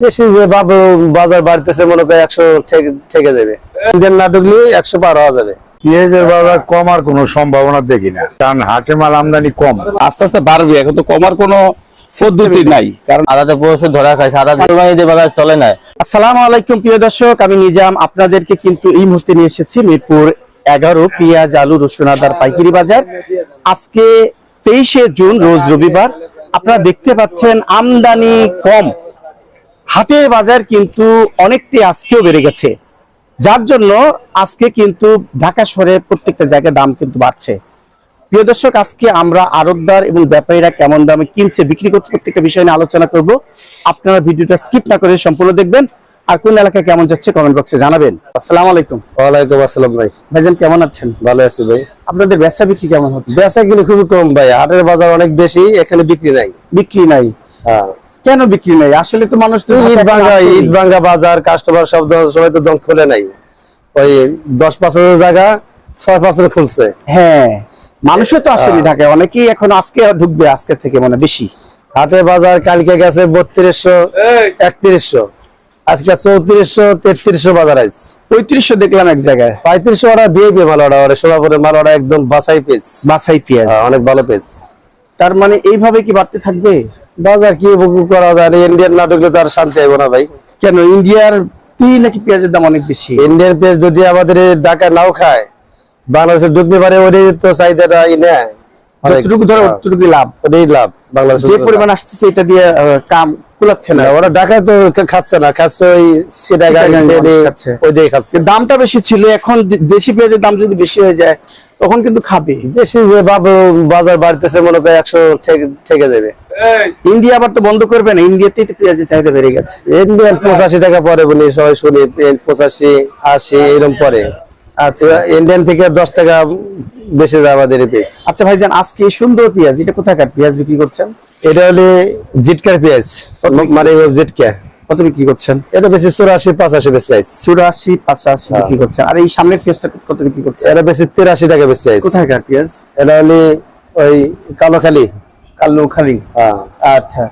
বেশি যে বাজার বাড়তেছে মনে করে একশো ঠেকে- ঠেকে যাবে। ইন্ডিয়ান একশো পার হওয়া যাবে। পেঁয়াজের বাজার কমার কোনো সম্ভাবনা দেখি না। কারণ হাটে মাল আমদানি কম। আস্তে আস্তে বাড়বে এখন তো কমার কোনো পদ্ধতি নাই। কারণ আলাদা পড়ছে ধরা খায় সারা কোরবানিতে বাজার চলে না। আসসালামু আলাইকুম প্রিয় দর্শক আমি নিজাম। আপনাদেরকে কিন্তু এই মুহূর্তে নিয়ে এসেছি মিরপুর এগারো পেঁয়াজ আলু রসুন আদার পাইকারি বাজার। আজকে তেইশে জুন রোজ রবিবার। আপনারা দেখতে পাচ্ছেন আমদানি কম। হাটের বাজার কিন্তু অনেকটি আজকেও বেড়ে গেছে। যার জন্য আজকে কিন্তু ঢাকা শহরে প্রত্যেকটা জায়গায় দাম কিন্তু বাড়ছে। প্রিয় দর্শক আজকে আমরা আড়তদার এবং ব্যাপারীরা কেমন দামে কিনছে বিক্রি করছে প্রত্যেকটা বিষয় নিয়ে আলোচনা করব। আপনারা ভিডিওটা স্কিপ না করে সম্পূর্ণ দেখবেন। আর কোন এলাকায় কেমন যাচ্ছে কমেন্ট বক্সে জানাবেন। আসসালামু আলাইকুম। ওয়ালাইকুম আসসালাম ভাই। ভাইজান কেমন আছেন? ভালো আছি ভাই। আপনাদের ব্যবসা বিক্রি কেমন হচ্ছে? বেচা কিন্তু খুবই কম ভাই। হাটের বাজার অনেক বেশি এখানে বিক্রি নাই। বিক্রি নাই। হ্যাঁ। কেন বিক্রি নাই? আসলে তো মানুষ তো ঈদ ভাঙ্গা ঈদ ভাঙ্গা বাজার কাস্টমার সব সবাই তো দম খুলে নাই। ওই দশ পাঁচের জায়গা ছয় পাঁচের খুলছে। হ্যাঁ মানুষও তো আসেনি হ্যাঁ। ঢাকায়। অনেকেই এখন আজকে ঢুকবে আজকে থেকে মানে বেশি। হাটে বাজার কালকে গেছে বত্রিশশো একত্রিশশো। আজকে চৌত্রিশশো তেত্রিশশো বাজার আছে পঁয়ত্রিশশো দেখলাম এক জায়গায়। পঁয়ত্রিশশো ওরা বিএপি মাল ওরা ওরা সোলাপুরের মাল ওরা একদম বাছাই পেজ বাসাই পেঁয়াজ অনেক ভালো পেজ তার মানে এইভাবে কি বাড়তে থাকবে? বাজার কি বুক করা যায়? ইন্ডিয়ান না ঢুকলে তো আর শান্তি আইব না ভাই। কেন? ইন্ডিয়ার তুই নাকি পেঁয়াজের দাম অনেক বেশি? ইন্ডিয়ান পেজ যদি আমাদের ঢাকা নাও খায় বাংলাদেশে ঢুকতে পারে ওটাই তো চাহিদাটা ই নেয়। যতটুকু ধরো ততটুকু লাভ। ওটাই লাভ বাংলাদেশে যে পরিমাণ আসতেছে এটা দিয়ে কাম কুলাচ্ছে না। ওরা ঢাকায় তো খাচ্ছে না খাচ্ছে ওই সেটা চিটাগাং খাচ্ছে। ওই দিয়ে খাচ্ছে। দামটা বেশি ছিল এখন দেশি পেঁয়াজের দাম যদি বেশি হয়ে যায় তখন কিন্তু খাবে। বেশি যে বাজার বাড়তেছে মনে করে একশো ঠেকে- যাবে ইন্ডিয়া আবার তো বন্ধ করবে না ইন্ডিয়াতেই তো পেঁয়াজের চাহিদা বেড়ে গেছে। ইন্ডিয়ান পঁচাশি টাকা পরে বলি সবাই শুনি পঁচাশি আশি এরকম পরে। আচ্ছা। ইন্ডিয়ান থেকে দশ টাকা বেশি যায় আমাদের পেজ আচ্ছা ভাইজান আজকে সুন্দর পেঁয়াজ এটা কোথাকার পেঁয়াজ বিক্রি করছেন? এটা হলে জিটকার পেঁয়াজ মানে জিটকা। কত বিক্রি করছেন? এটা বেশি চুরাশি পাঁচাশি বেশি আইস চুরাশি পাঁচাশি বিক্রি করছেন। আর এই সামনের পেঁয়াজটা কত বিক্রি করছেন? এটা বেশি তিরাশি টাকা বেশি আইস কোথাকার পেঁয়াজ? এটা হলে ওই কালোখালি। হ্যাঁ। আচ্ছা।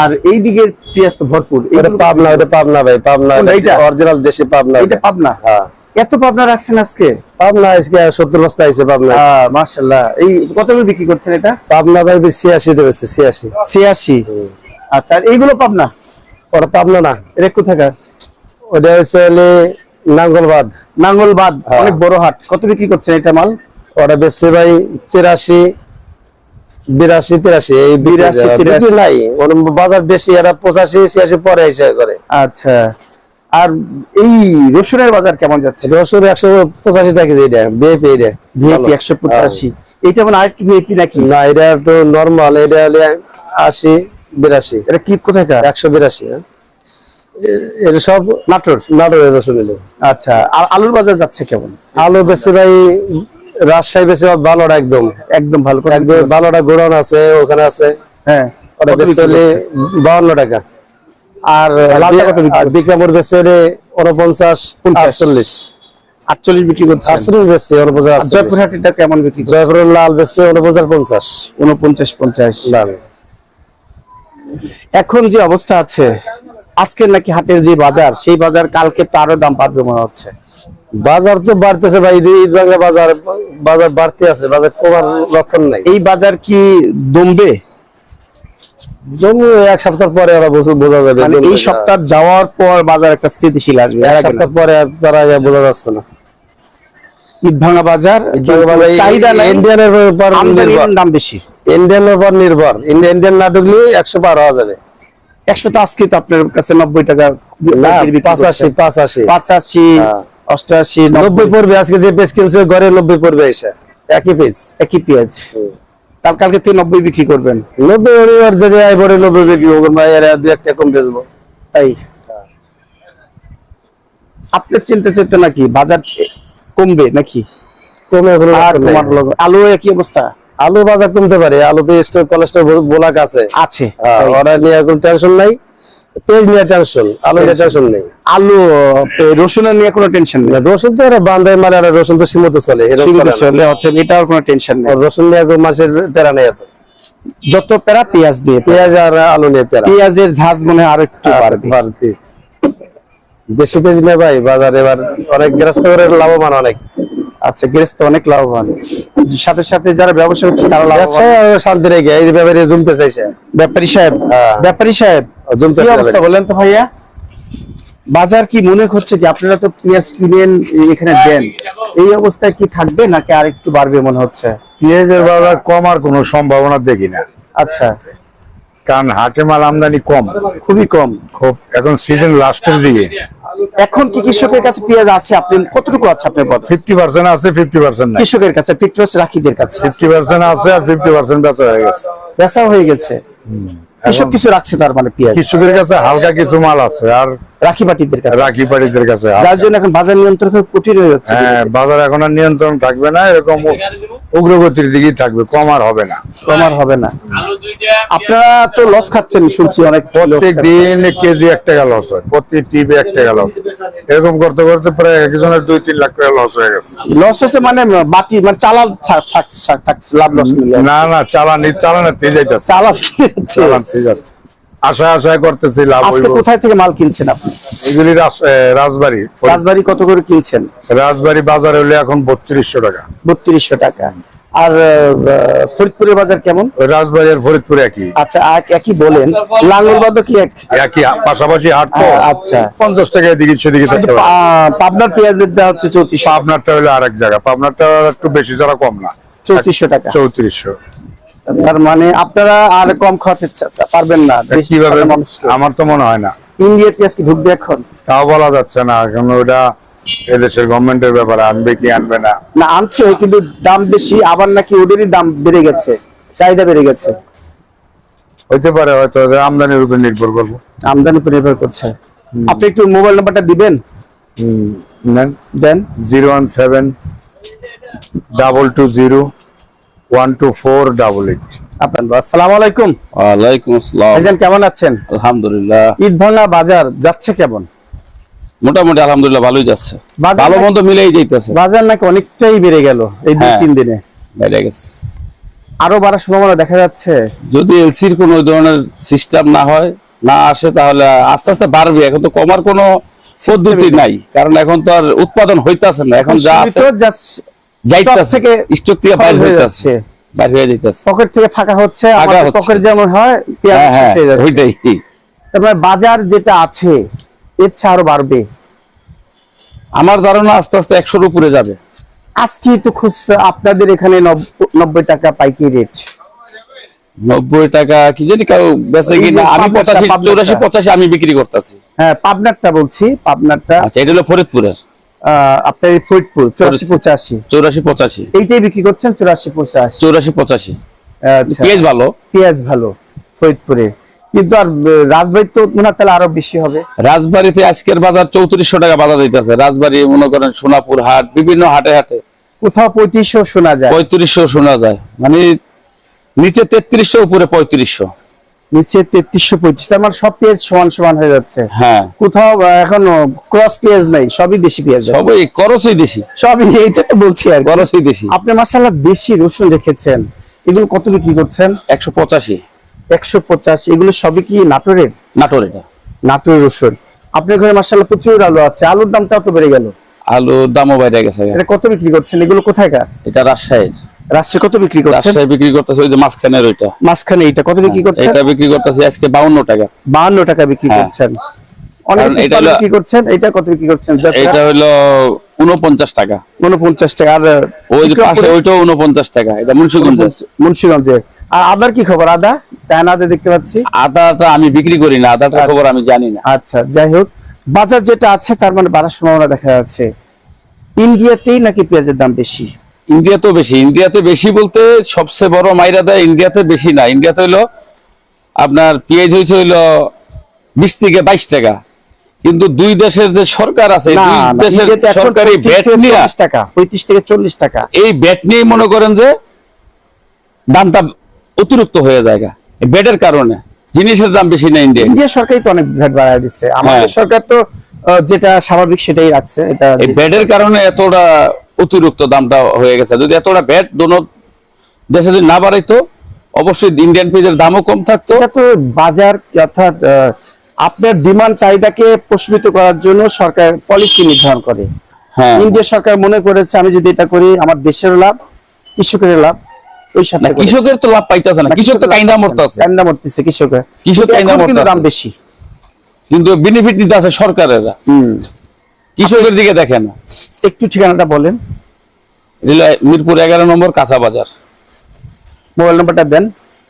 আর এই দিকের পেঁয়াজ তো ভরপুর। ওটা পাবনা পাবনা ভাই পাবনা কোনটা, অরিজিনাল দেশি পাবনা। এটা পাবনা? হ্যাঁ। এত পাবনা রাখছেন আজকে? পাবনা আজকে সত্তর বস্তা পাবনা। মার্শাল্লাহ এই কত করে বিক্রি করছেন এটা? পাবনা ভাই ছিয়াশি ছিয়াশি। ছিয়াশি। আচ্ছা আর এইগুলো পাবনা? ওটা পাবনা না? এটা কোথাকার? ওটা হচ্ছে নাঙ্গলবাদ। নাঙ্গলবাদ হ্যাঁ। অনেক বড় হাট। কত বিক্রি করছেন এটা মাল? ওটা বেশি ভাই তিরাশি বিরাশি তিরাশি। এই বিরাশি, তিরাশি। নাই ওর বাজার বেশি এরা পঁচাশি ছিয়াশি পরে এসে করে। আচ্ছা। আর এই রসুনের বাজার কেমন যাচ্ছে? রসুন একশো পঁচাশি টাকা কেজি এটা বিএপি এটা। ভিআইপি একশো পঁচাশি। এইটা মানে আরেকটু ভিআইপি নাকি? না এটা তো নর্মাল এটা হলে আশি। বিরাশি। এটা কি কোথাকার? একশো বিরাশি হ্যাঁ? এটা সব নাটোর? নাটোরের আচ্ছা আর আলুর বাজার যাচ্ছে কেমন? আলু বেশি ভাই রাজশাহী বেশি ভালোটা একদম। একদম ভালো। একদম ভালোটা আছে ওখানে আছে। হ্যাঁ ওটা কত বেশি হলে বাউন্ন টাকা। আর? বিক্রমপুর বেশি হলে উনপঞ্চাশ পঞ্চাশ। আটচল্লিশ। আটচল্লিশ বিক্রি করছে? আটচল্লিশ বেশি উনপঞ্চাশ আটচল্লিশ। জয়পুরহাটিটা কেমন বিক্রি জয়পুরের লাল বেশি উনপঞ্চাশ পঞ্চাশ। উনপঞ্চাশ পঞ্চাশ। লাল। এখন যে অবস্থা আছে আজকের নাকি হাটের যে বাজার সেই বাজার কালকে তো আরও দাম বাড়বে মনে হচ্ছে। বাজার তো বাড়তেছে ভাই ঈদ বাংলা বাজার বাজার বাড়তে আছে বাজার কমার লক্ষণ নাই। এই বাজার কি দমবে? এক সপ্তাহ পরে ওরা বোঝা যাবে মানে এই সপ্তাহ যাওয়ার পর বাজার একটা স্থিতিশীল আসবে এক। সপ্তাহ পরে তারা বোঝা যাচ্ছে না। ঈদ বাজার ঈদ ভাঙা বাজার, চাহিদা নাই। ইন্ডিয়ানের উপর দাম বেশি। ইন্ডিয়ানের উপর নির্ভর। ইন্ডিয়ান ইন্ডিয়ান না ঢুকলে একশো পার হওয়া যাবে। একশো তো আজকে তো আপনার কাছে নব্বই টাকা পাঁচাশি পাঁচাশি। পাঁচাশি হ্যাঁ। অষ্টআশি নব্বই। পড়বে আজকে যে পেজ কিনছে ঘরে নব্বই পড়বে এসে। একই পেজ একই পেঁয়াজ। তার কালকে তুই নব্বই বিক্রি করবেন। নব্বই যদি আয় নব্বই বিক্রি করব ভাই এর দু একটা কম বেচবো। তাই? আপনার চিন্তা চিন্তা নাকি বাজার কমবে নাকি? কমে আলু একই অবস্থা? আলু বাজার কমতে পারে আলু তো স্টোর কোলেস্টোর বোলাক আছে। আছে। হ্যাঁ, ওরা নিয়ে কোনো টেনশন নাই। পেজ নিয়ে টেনশন আলু নিয়ে টেনশন নেই। আলু এ, রসুনের নিয়ে কোনো টেনশন নেই। রসুন তো এরা মানে আর রসুন তো সীমিত চলে চলে এটার কোনো টেনশন নেই। রসুন নিয়ে কোনো মাসের প্যারা নেই এত। যত প্যারা পেঁয়াজ দিয়ে পেঁয়াজ আর আলু নিয়ে পেরা পেঁয়াজের ঝাঁজ মনে হয় আরও একটু বাড়বে। বেশি পেঁয়াজ নেই ভাই বাজার এবার অনেক গ্রাস্ত করে লাভবান অনেক। আচ্ছা গৃহস্থ অনেক লাভবান। সাথে সাথে যারা ব্যবসা হচ্ছে তারা লাভবান। শান্তি রেখে এই ব্যাপারে জুমতে চাইছে ব্যাপারী সাহেব হ্যাঁ। ব্যাপারী সাহেব জমতে অবস্থা বলেন তো ভাইয়া? বাজার কি মনে হচ্ছে কি আপনারা তো পেঁয়াজ কিনেন এখানে দেন। এই অবস্থায় কি থাকবে নাকি আর একটু বাড়বে মনে হচ্ছে? পেঁয়াজের বাজার কমার কোনো সম্ভাবনা দেখি না। আচ্ছা। কারণ হাটে মাল আমদানি কম। খুবই কম। খুব এখন সিজন লাস্টের দিকে। এখন কি কৃষকের কাছে পেঁয়াজ আছে? আপনি কতটুকু আছে আপনার পথ ফিফটি পার্সেন্ট আছে ফিফটি পার্সেন্ট কৃষকের কাছে ফিটনেস রাখিদের কাছে। ফিফটি পার্সেন্ট আছে আর ফিফটি পার্সেন্ট বেচা হয়ে গেছে। বেচা হয়ে গেছে। কৃষক কিছু রাখছে তার মানে পেঁয়াজ। কৃষকের কাছে হালকা কিছু মাল আছে আর রাখি পাটিদের কাছে রাখি পাড়িদের কাছে যার জন্য এখন বাজার নিয়ন্ত্রণ খুব কঠিন হয়ে যাচ্ছে। হ্যাঁ বাজার এখন আর নিয়ন্ত্রণ থাকবে না এরকম উগ্রগতির দিকেই থাকবে কমার হবে না। কমার হবে না। আপনারা তো লস খাচ্ছেন শুনছি অনেক প্রত্যেক দিন কেজি এক টাকা লস হয় প্রত্যেক টিপে এক টাকা লস এরকম করতে করতে প্রায় একজনের দুই তিন লাখ টাকা লস হয়ে গেছে। লস হচ্ছে মানে বাটি মানে চালান লাভ লস না না চালানি যাইতেছে। চালান যাচ্ছে? চালানতে যাচ্ছে আশায় আশায় করতেছি লাভ আজকে কোথায় থেকে মাল কিনছেন আপনি? এগুলি রাজবাড়ি। রাজবাড়ি কত করে কিনছেন? রাজবাড়ি বাজার হলে এখন বত্রিশশো টাকা। বত্রিশশো টাকা। আর ফরিদপুরের বাজার কেমন? রাজবাড়ি আর ফরিদপুর একই। আচ্ছা একই বলেন। লাঙ্গলবাদও কি এক? একই পাশাপাশি হাট তো। আচ্ছা। পঞ্চাশ টাকা এদিকে সেদিকে পাবনার পেঁয়াজের দাম হচ্ছে চৌত্রিশ পাবনারটা হলে আরেক জায়গা। পাবনারটা একটু বেশি ছাড়া কম না। চৌত্রিশশো টাকা। চৌত্রিশশো। তার মানে আপনারা আর কম খাওয়াতে চা- পারবেন না কীভাবে? আমার তো মনে হয় না। ইন্ডিয়ার পেঁয়াজ কি ঢুকবে এখন? তাও বলা যাচ্ছে না এখন ওটা এদেশের গভর্নমেন্টের ব্যাপারে আনবে কি আনবে না। না আনছে কিন্তু দাম বেশি আবার নাকি ওদেরই দাম বেড়ে গেছে চাহিদা বেড়ে গেছে। হইতে পারে হয়তো আমদানির উপর নির্ভর করব। আমদানি উপর নির্ভর করছে। আপনি একটু মোবাইল নাম্বারটা দিবেন? দেন। Zero one seven double two zero one two four double eight আসসালামু আলাইকুম। ওয়ালাইকুম আসসালাম। ভাইজান কেমন আছেন? আলহামদুলিল্লাহ। ঈদ ভাঙা বাজার যাচ্ছে কেমন? মোটামুটি আলহামদুলিল্লাহ ভালোই যাচ্ছে। ভালো মন্দ মিলেই যাইতেছে। বাজার নাকি অনেকটাই বেড়ে গেল এই দুই হ্যাঁ। তিন দিনে। বেড়ে গেছে। আরও বাড়ার সম্ভাবনা দেখা যাচ্ছে? যদি এলসির কোনো ধরনের সিস্টেম না হয় না আসে তাহলে আস্তে আস্তে বাড়বে। এখন তো কমার কোনো পদ্ধতি নাই। কারণ এখন তো আর উৎপাদন হইতাছে না। এখন যা আছে যা- যাইতাছে। থেকে স্টক থেকে বাইরে হয়ে যাচ্ছে। বাইরে হয়ে যাইতাছে। পকেট থেকে ফাঁকা হচ্ছে ফাঁকা পকেট যেমন হয় পেঁয়াজ হ্যাঁ হ্যাঁ যাচ্ছে। ওইটাই। তারপরে বাজার যেটা আছে এর চেয়ে আরও বাড়বে। আমার ধারণা আস্তে আস্তে একশোর উপরে যাবে। আজকে তো খুচরা আপনাদের এখানে নব্ব- নব্বই টাকা পাইকি রেট। নব্বই টাকা কি জানি কেউ বেঁচে কিনা? আমি পঁচাশি চৌরাশি পঁচাশি আমি বিক্রি করতেছি। হ্যাঁ পাবনারটা বলছি পাবনারটা। আচ্ছা এটা হলো ফরিদপুরের। আপনার ফরিদপুর চুরাশি পঁচাশি। চৌরাশি পঁচাশি। এইটাই বিক্রি করছেন চুরাশি পঁচাশি। চৌরাশি পঁচাশি। আচ্ছা। পেঁয়াজ ভালো? পেঁয়াজ ভালো ফরিদপুরে। কিন্তু আর আহ, রাজবাড়ির তো মনে তাহলে আরও বেশি হবে। রাজবাড়িতে আজকের বাজার চৌত্রিশশো টাকা বাজার দিতেছে। রাজবাড়ি মনে করেন সোনাপুর হাট বিভিন্ন হাটে হাটে। কোথাও পঁয়ত্রিশশো শোনা যায়। পঁয়ত্রিশশো শোনা যায়। মানে নিচে তেত্রিশশো উপরে পঁয়ত্রিশশো। নিচে তেত্রিশশো পঁয়ত্রিশ তার মানে সব পেঁয়াজ সমান সমান হয়ে যাচ্ছে। হ্যাঁ। কোথাও এখন ক্রস পেঁয়াজ নাই সবই দেশি পেঁয়াজ সবই খরচই বেশি সবই এইটা তো বলছি আর কি। খরচই বেশি আপনি মাসাল্লাহ দেশি রসুন রেখেছেন। এগুলো কত বিক্রি করছেন? একশো পঁচাশি। একশো পঁচাশি। এগুলো সবই কি নাটোরের? নাটোর এটা। নাটোরের রসুন। আপনার ঘরে মাসাল্লাহ প্রচুর আলু আছে। আলুর দামটাও তো বেড়ে গেল। আলুর দামও বেড়ে গেছে। এটা কত বিক্রি করছেন? এগুলো কোথায়কার? এটা রাজশাহীর। রাজশাহী কত বিক্রি করছেন? রাজশাহী বিক্রি করতেছে ওই যে মাঝখানের ওইটা। মাঝখানে এইটা কত বিক্রি করছেন? এটা বিক্রি করতেছে আজকে বাউন্ন টাকা। বাহান্ন টাকা বিক্রি হ্যাঁ। করছেন। অনেক এটা বিক্রি করছেন এটা কত বিক্রি করছেন? এটা হলো উনপঞ্চাশ টাকা। উনপঞ্চাশ টাকা আর ওই যে পাশে ওইটাও উনপঞ্চাশ টাকা এটা মুন্সিগঞ্জ মুন্সিগঞ্জে আর আদার কি খবর আদা? চায়না আদা দেখতে পাচ্ছি। আদাটা আমি বিক্রি করি না আদাটার খবর আমি জানি না। আচ্ছা যাই হোক। বাজার যেটা আছে তার মানে বাড়ার সম্ভাবনা দেখা যাচ্ছে। ইন্ডিয়াতেই নাকি পেঁয়াজের দাম বেশি? ইন্ডিয়াতে বেশি। ইন্ডিয়াতে বেশি বলতে সবচেয়ে বড় মাইরা দেয় ইন্ডিয়াতে বেশি না। ইন্ডিয়াতে হইল আপনার পেঁয়াজ হয়েছে হইল বিশ থেকে বাইশ টাকা। কিন্তু দুই দেশের যে সরকার আছে দুই দেশের সরকারি ভ্যাট নিয়ে টাকা পঁয়ত্রিশ থেকে চল্লিশ টাকা। এই ব্যাট নিয়ে মনে করেন যে দামটা অতিরিক্ত হয়ে যায় এই ব্যাটের কারণে। জিনিসের দাম বেশি না ইন্ডিয়া ইন্ডিয়া সরকারই তো অনেক ভ্যাট বাড়ায় দিচ্ছে আমাদের হ্যাঁ। সরকার তো যেটা স্বাভাবিক সেটাই রাখছে। এটা এই ব্যাটের কারণে এতটা অতিরিক্ত দামটা হয়ে গেছে। যদি এতটা ব্যাট দোনো দেশে যদি না বাড়াইতো অবশ্যই ইন্ডিয়ান পেঁয়াজের দামও কম থাকতো। তো বাজার অর্থাৎ আপনার ডিমান্ড চাহিদাকে প্রশ্মিত করার জন্য সরকার পলিসি নির্ধারণ করে। হ্যাঁ। ইন্ডিয়া সরকার মনে করেছে আমি যদি এটা করি আমার দেশেরও লাভ কৃষকের লাভ ওই সাথে কৃষকের তো লাভ পাইতেছে না। কৃষক তো কাইন্দা পাচ্ছে মরতে না। আছে কাইন্দা মরতেছে কৃষকের। কৃষক কাইন্দা কিন্তু দাম বেশি। কিন্তু বেনিফিট নিতে আছে সরকারের হুম। কৃষকের দিকে দেখে না একটু ঠিকানাটা বলেন। মিরপুর এগারো নম্বর কাঁচা বাজার। মোবাইল নাম্বারটা দেন।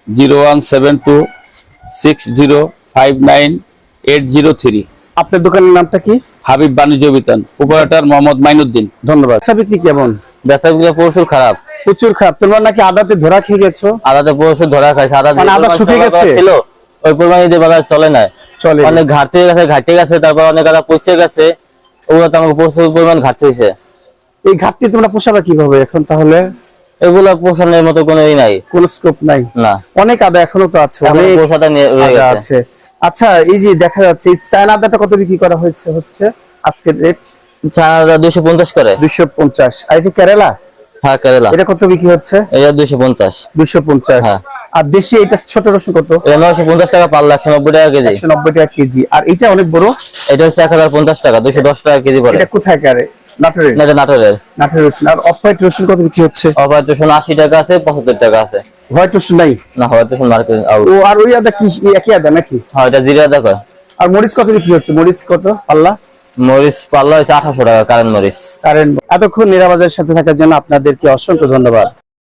Zero one seven two six zero five nine eight zero three. আপনার দোকানের নামটা কি? হাবিব বাণিজ্য বিতান অপারেটর মোহাম্মদ মাইনুদ্দিন। ধন্যবাদ। বিক্রি কেমন? বেচাগুলো প্রচুর খারাপ। প্রচুর খারাপ। তোমার নাকি আদাতে ধরা খেয়ে গেছো? আদাতে প্রচুর ধরা খাইছে। আদা মানে আদা শুকিয়ে গেছে? ছিল ওই পরিমাণে যে বাজার চলে না চলে অনেক ঘাটতি হয়ে গেছে ঘাটে গেছে তারপর অনেক আদা পচে গেছে। ওগুলোতে আমাকে প্রচুর পরিমাণ ঘাটতি হয়েছে। এই ঘাটতি তোমরা পোষাবে কীভাবে এখন তাহলে? এগুলো পোষণের মতো কোনো ই নাই। কোন স্কোপ নাই? না। অনেক আদা এখনও তো আছে অনেক পোষাটা রয়ে গেছে। আছে। আচ্ছা এই যে দেখা যাচ্ছে এই চায়না আদাটা কত বিক্রি করা হয়েছে হচ্ছে আজকের রেট চায়না আদা দুইশো পঞ্চাশ করে। দুইশো পঞ্চাশ। আর এই কেরালা? হ্যাঁ কেরালা। এটা কত বিক্রি হচ্ছে? এটা দুইশো পঞ্চাশ। দুইশো পঞ্চাশ। হ্যাঁ। আর দেশি এটা ছোট রসুন কত? নয়শো পঞ্চাশ টাকা পারলে একশো নব্বই টাকা কেজি। একশো নব্বই টাকা কেজি। আর এটা অনেক বড়? এটা হচ্ছে এক হাজার পঞ্চাশ টাকা দুইশো দশ টাকা কেজি পড়ে। এটা কোথায় কারে নাটোরে এটা নাটোরের। নাটোরের রসুন। আর অফ হোয়াইট রসুন কত বিক্রি হচ্ছে? অপার রসুন আশি টাকা আছে পঁচাত্তর টাকা আছে। হোয়াইট রসুন নাই? না রসুন মার্কেট ও আর ওই আদা কি? একই আদা নাকি? হয় এটা জিরা আদা কয়। আর মরিচ কত বিক্রি হচ্ছে? মরিচ কত? পাল্লা? মরিচ পাল্লা হচ্ছে আঠাশো টাকা কারেন্ট মরিচ। কারেন্ট এতক্ষণ নিরাপদের সাথে থাকার জন্য আপনাদেরকে অসংখ্য ধন্যবাদ।